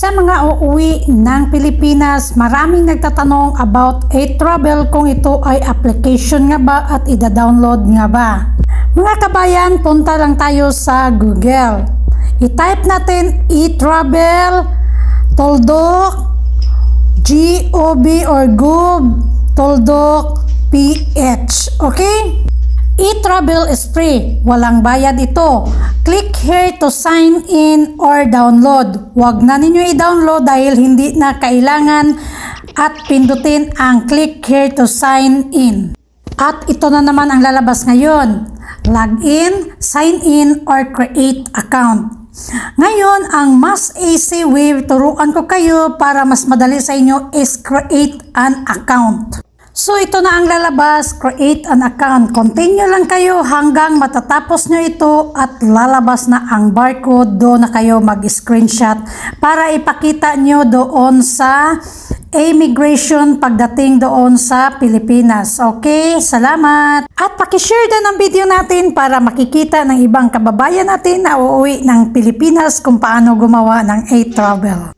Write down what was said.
Sa mga uuwi ng Pilipinas, maraming nagtatanong about A-Travel kung ito ay application nga ba at ida-download nga ba. Mga kabayan, punta lang tayo sa Google. I-type natin E-Travel, Toldok, G-O-B or Goob, Toldok, PH. Okay? E-Travel is free. Walang bayad ito. Click here to sign in or download. Huwag na ninyo i-download dahil hindi na kailangan at pindutin ang click here to sign in. At ito na naman ang lalabas ngayon. Log in, sign in, or create account. Ngayon, ang mas easy way turuan ko kayo para mas madali sa inyo is create an account. So ito na ang lalabas, create an account. Continue lang kayo hanggang matatapos nyo ito at lalabas na ang barcode. Doon na kayo mag-screenshot para ipakita nyo doon sa immigration pagdating doon sa Pilipinas. Okay, salamat. At pakishare din ang video natin para makikita ng ibang kababayan natin na uuwi ng Pilipinas kung paano gumawa ng A-Travel.